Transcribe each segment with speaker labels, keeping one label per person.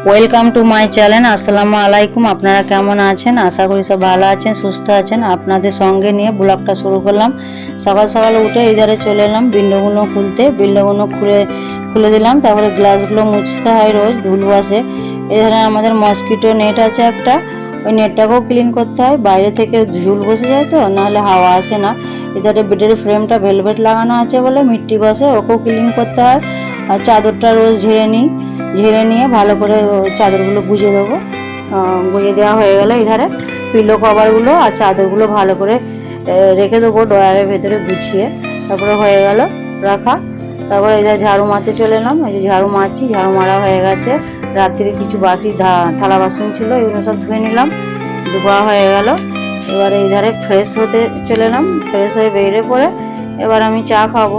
Speaker 1: Welcome to my channel আসসালামু আলাইকুম আপনারা কেমন আছেন আশা করি সব ভালো আছেন সুস্থ আছেন আপনাদের সঙ্গে নিয়ে ব্লগটা শুরু করলাম সকাল সকাল উঠে এধারে চলে এলাম বিন্ডোগুলো খুলতে বিন্ডোগুলো খুলে খুলে দিলাম তারপরে গ্লাসগুলো মুছতে হয় রোজ ধুলো আসে এধারে আমাদের মস্কিটো নেট আছে একটা ওই নেটটাকেও ক্লিন করতে হয়, বাইরে থেকে ঝুল বসে যায় তো, নাহলে হাওয়া আসে না। এধারে বেডের ফ্রেমটা ভেলভেট লাগানো আছে বলে মিট্টি বসে, ওকেও ক্লিন করতে হয়। আর চাদরটা রোজ ঝেড়ে নিই, ঝেড়ে নিয়ে ভালো করে চাদরগুলো গুজে দেবো। গুজে দেওয়া হয়ে গেলে এধারে পিলো কভারগুলো আর চাদরগুলো ভালো করে রেখে দেবো ড্রয়ারের ভেতরে গুছিয়ে। তারপরে হয়ে গেল রাখা। তারপরে এধারে ঝাড়ু মারতে চলে এলাম যে ঝাড়ু মারছি, ঝাড়ু মারা হয়ে গেছে। রাত্রিরে কিছু বাসি থালা বাসন ছিল, এগুলো সব ধুয়ে নিলাম। ধোয়া হয়ে গেল। এবারে এধারে ফ্রেশ হতে চলে এলাম। ফ্রেশ হয়ে বেরিয়ে পড়ে এবার আমি চা খাব।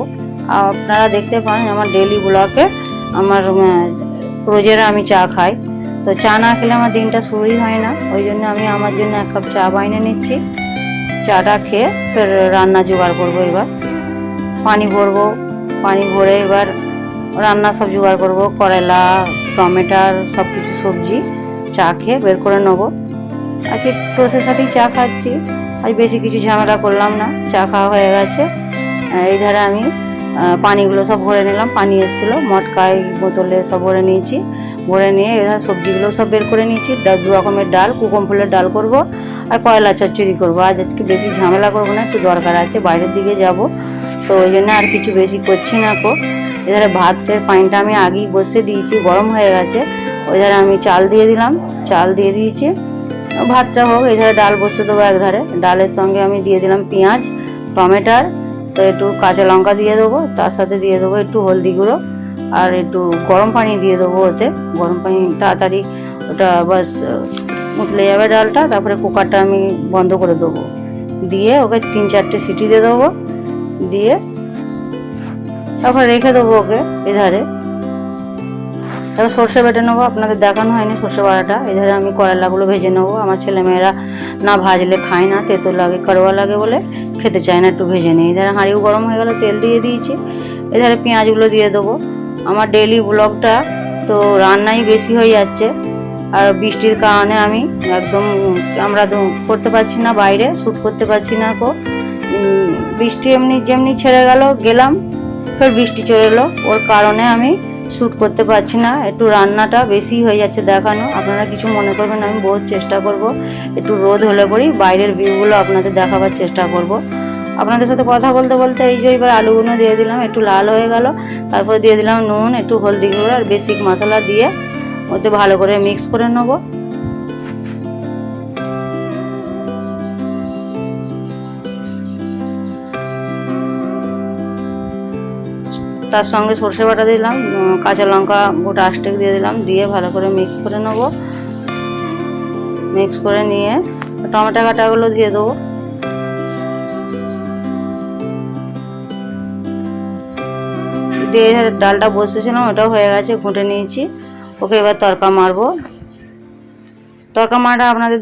Speaker 1: আপনারা দেখতে পান আমার ডেলি ব্লকে আমার রোজের আমি চা খাই। তো চা না খেলে আমার দিনটা শুরুই হয় না। ওই জন্য আমি আমার জন্য এক কাপ চা বাইনে নিচ্ছি। চাটা খেয়ে ফের রান্না জোগাড় করব এবার। পানি ভরবো। পানি ভরে এবার রান্না সব জোগাড় করব, করলা টমেটার সব কিছু সবজি, চা খেয়ে বের করে নেব। আজকে টোসের সাথেই চা খাচ্ছি। আজ বেশি কিছু ঝামেলা করলাম না, চা খাওয়া হয়ে গেছে। এই ধারে আমি পানিগুলো সব ভরে নিলাম, পানি এসেছিল, মটকাই বোতলে সব ভরে নিয়েছি। ভরে নিয়ে এবার সবজিগুলো সব বের করে নিয়েছি। দু রকমের ডাল, কুকম ফুলের ডাল করব, আর কয়লা চচ্চড়ি করব। আজ আজকে বেশি ঝামেলা করব না, একটু দরকার আছে, বাইরের দিকে যাব। তো ওই জন্য আর কিছু বেশি করছি না কো। এধারে ভাতের পানিটা আমি আগেই বসে দিয়েছি, গরম হয়ে গেছে। ওই ধারে আমি চাল দিয়ে দিলাম, চাল দিয়ে দিয়েছি। ভাতটা হোক, এধারে ডাল বসে দেবো এক ধারে ডালের সঙ্গে আমি দিয়ে দিলাম পেঁয়াজ, টমেটার, তো একটু কাঁচা লঙ্কা দিয়ে দেবো, তার সাথে দিয়ে দেবো একটু হলদি গুঁড়ো আর একটু গরম পানি দিয়ে দেবো ওতে। গরম পানি তাড়াতাড়ি ওটা বাস, উতলে যাবে ডালটা, তারপরে কুকারটা আমি বন্ধ করে দেবো। দিয়ে ওকে তিন চারটে সিটি দিয়ে দেবো। দিয়ে তারপর রেখে দেবো ওকে এধারে। তারপর সর্ষে বেটে নেব, আপনাদের দেখানো হয়নি সর্ষে বাটাটা। এধারে আমি করলাগুলো ভেজে নেব। আমার ছেলেমেয়েরা না ভাজলে খায় না তেতো লাগে করোয়া লাগে বলে খেতে চায় না, একটু ভেজে নিই। এধারে হাঁড়িও গরম হয়ে গেলো, তেল দিয়ে দিয়েছি। এধারে পেঁয়াজগুলো দিয়ে দেবো। আমার ডেলি ব্লগটা তো রান্নাই বেশি হয়ে যাচ্ছে। আর বৃষ্টির কারণে আমি একদম আমরা করতে পারছি না, বাইরে শ্যুট করতে পারছি না কো। বৃষ্টি এমনি যেমনি ছেড়ে গেল, গেলাম। ফের বৃষ্টি চলে এলো। ওর কারণে আমি শ্যুট করতে পারছি না। একটু রান্নাটা বেশি হয়ে যাচ্ছে দেখানো। আপনারা কিছু মনে করবেন আমি বহুত চেষ্টা করব। একটু রোদ হলে পরেই বাইরের ভিউগুলো আপনাদের দেখাবার চেষ্টা করব। আপনাদের সাথে কথা বলতে বলতে এই যে এবার আলুগুলো দিয়ে দিলাম, একটু লাল হয়ে গেল। তারপর দিয়ে দিলাম নুন, একটু হলদি গুঁড়ো আর বেসিক মশলা দিয়ে ওতে ভালো করে মিক্স করে নেব। তার সঙ্গে সর্ষে বাটা দিলাম কাঁচা লঙ্কা গোটা আষ্টেক দিয়ে দিলাম, দিয়ে ভালো করে মিক্স করে নেব। মিক্স করে নিয়ে টমেটো কাটাগুলো দিয়ে দেবো। দিয়ে ডালটা বসেছিলাম ওটাও হয়ে গেছে, ঘুঁটে নিয়েছি। ওকে এবার তরকা মারবো। তরকা মারাটা আপনাদের